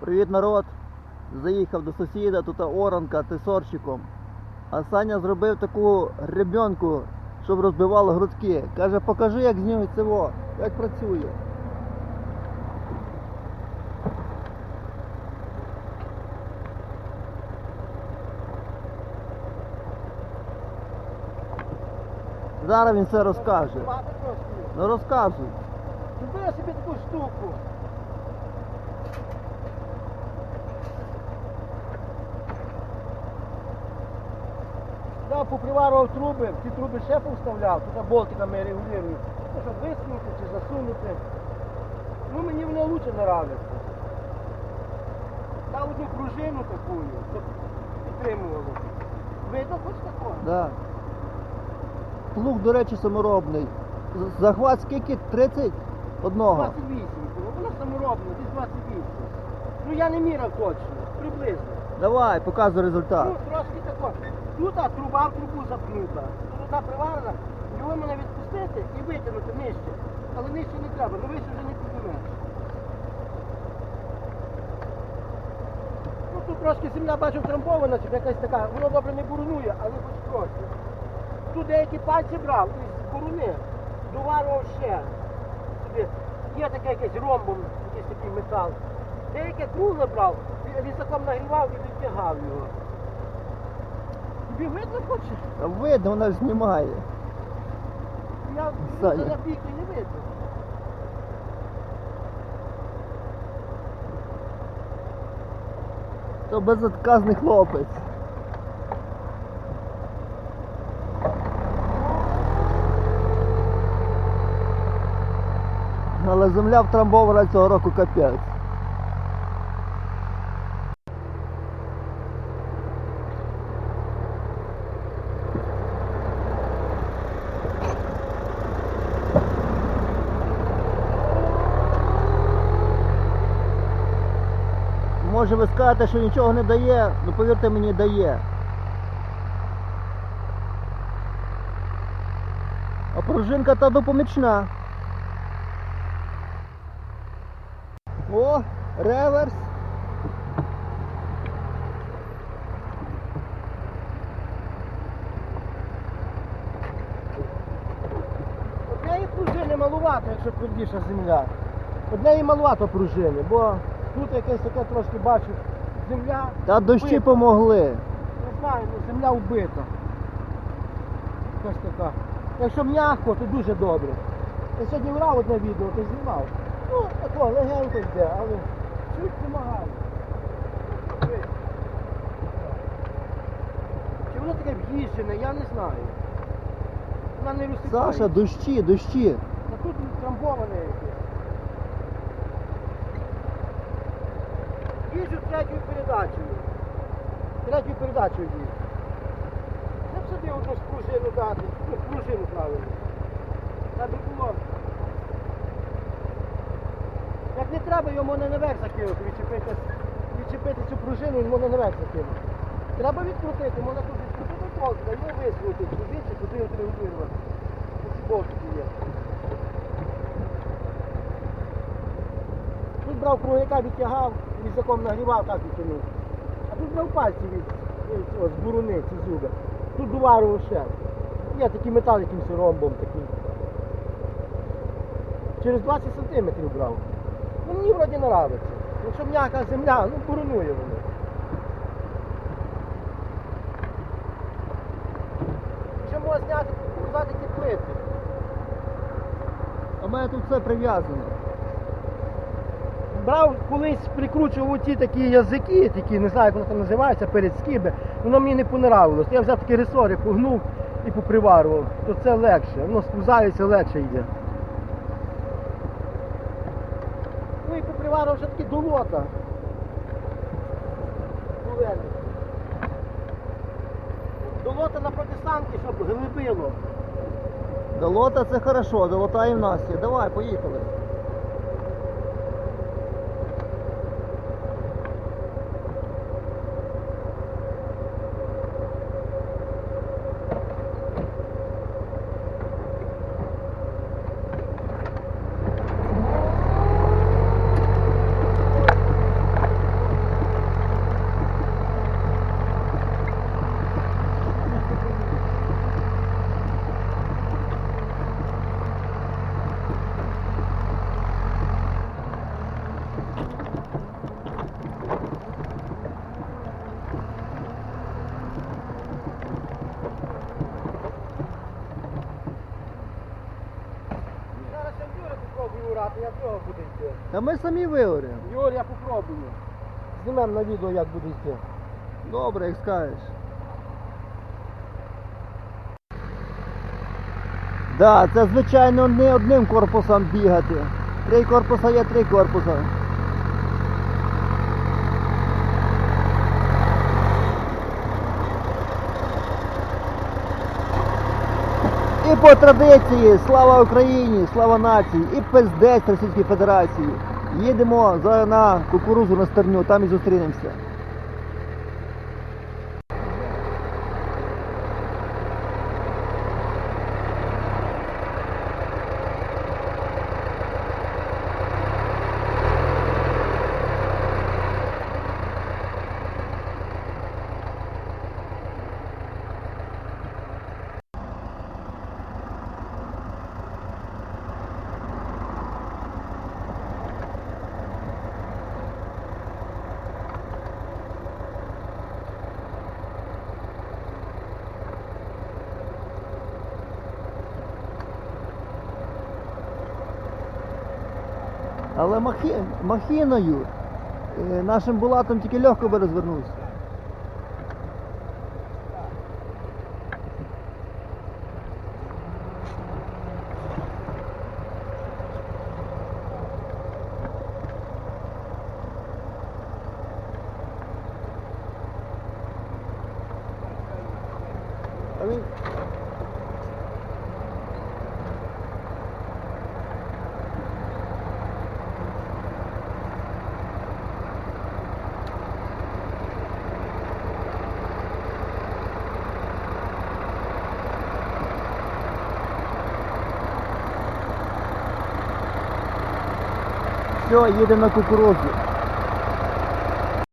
Привіт, народ! Заїхав до сусіда, тут оранка тисорчиком. А Саня зробив таку гребенку, щоб розбивало грудки. Каже, покажи, як з нього цього, як працює. Зараз він все розкаже. Ну розказуй. Зроби я собі таку штуку. Поприварував труби, ті труби шефу вставляв, тут болтиками регулюю. Ну, щоб висунути чи засунути. Ну мені воно лучше нравиться. Дав одну пружину таку, щоб підтримувало. Видно, хоч такого? Да. Плуг, до речі, саморобний. Захват скільки? 30? Одного. 28 було, воно саморобне, десь 28. Ну я не міряв точно, приблизно. Давай, показуй результат. Ну, трошки тако. Тут труба в трубу запнута. Тут приварена, його мене відпустити і витягнути нижче. Але нижче не треба, ну вище вже не піднімеш. Ну тут трошки земля бачу трамбована, чи якась така, воно добре не бурунує, але хоч трошки. Тут деякі пальці брав із буруни, доварував ще. Сюди. Є таке якесь ромбом, якийсь такий метал. Деяке друге брав, різаком нагрівав і відтягав його. Тобі видно хочеш? Та Видно, вона ж знімає. Я Саня. на не видно. То безотказний хлопець. Але земля втрамбована цього року капець. Може ви скажете, що нічого не дає, ну повірте мені, дає. А пружинка та допомічна. О, реверс. Однієї пружини малувато, якщо твердіша земля. Однієї малувато пружини, бо тут якесь таке трошки бачу, земля. Та дощі вбита. помогли. Не знаю, ну, земля вбита. Якась така. Якщо м'яко, то дуже добре. Я сьогодні брав одне відео, то знімав. Ну, тако, легенько йде, але чуть допомагає. Чи воно таке в'їжджене, я не знаю. Вона не розсипає. Саша, дощі, дощі. А тут трамбоване якесь. Їжджу третьою передачею. Третьою передачею їжджу. Я б собі одну пружину дати. Ну, пружину правильно. Так би було. Як не треба, його можна наверх закинути, відчепити, відчепити цю пружину і можна наверх закинути. Треба відкрутити, можна тут відкрутити болт, а його висунути, туди чи туди отрегулювати. Ці болтики є. Тут брав кругляка, відтягав, різаком нагрівав, так відтягнув. А тут брав пальці від цього, з буруни, ці зуби. Тут доварював ще. Є такий метал якимось ромбом такий. Через 20 сантиметрів брав. Ну мені вроді нравиться. Якщо м'яка земля, ну бурунує воно. Ще можна зняти, показати ті плити. А в мене тут все прив'язано. Брав колись прикручував оті такі язики, такі, не знаю, як воно там називається, перед скиби, воно мені не понравилось. Я взяв такі ресори, погнув і поприварував. То це легше, воно спузається, легше йде. Ну і поприварував вже такі долота. Долота на протистанки, щоб глибило. Долота це хорошо, долота і в нас є. Давай, поїхали. Та ми самі виорємо. Юр, я попробую. Знімемо на відео, як буде йти. Добре, як скажеш. Да, це звичайно не одним корпусом бігати. Три корпуса є три корпуса. І по традиції, слава Україні, слава нації, і пиздець Російській Федерації. Їдемо за, на кукурузу на стерню, там і зустрінемося. Але махі... махіною е, нашим булатом тільки легко би розвернувся. А він... Все, їдемо на кукурузу.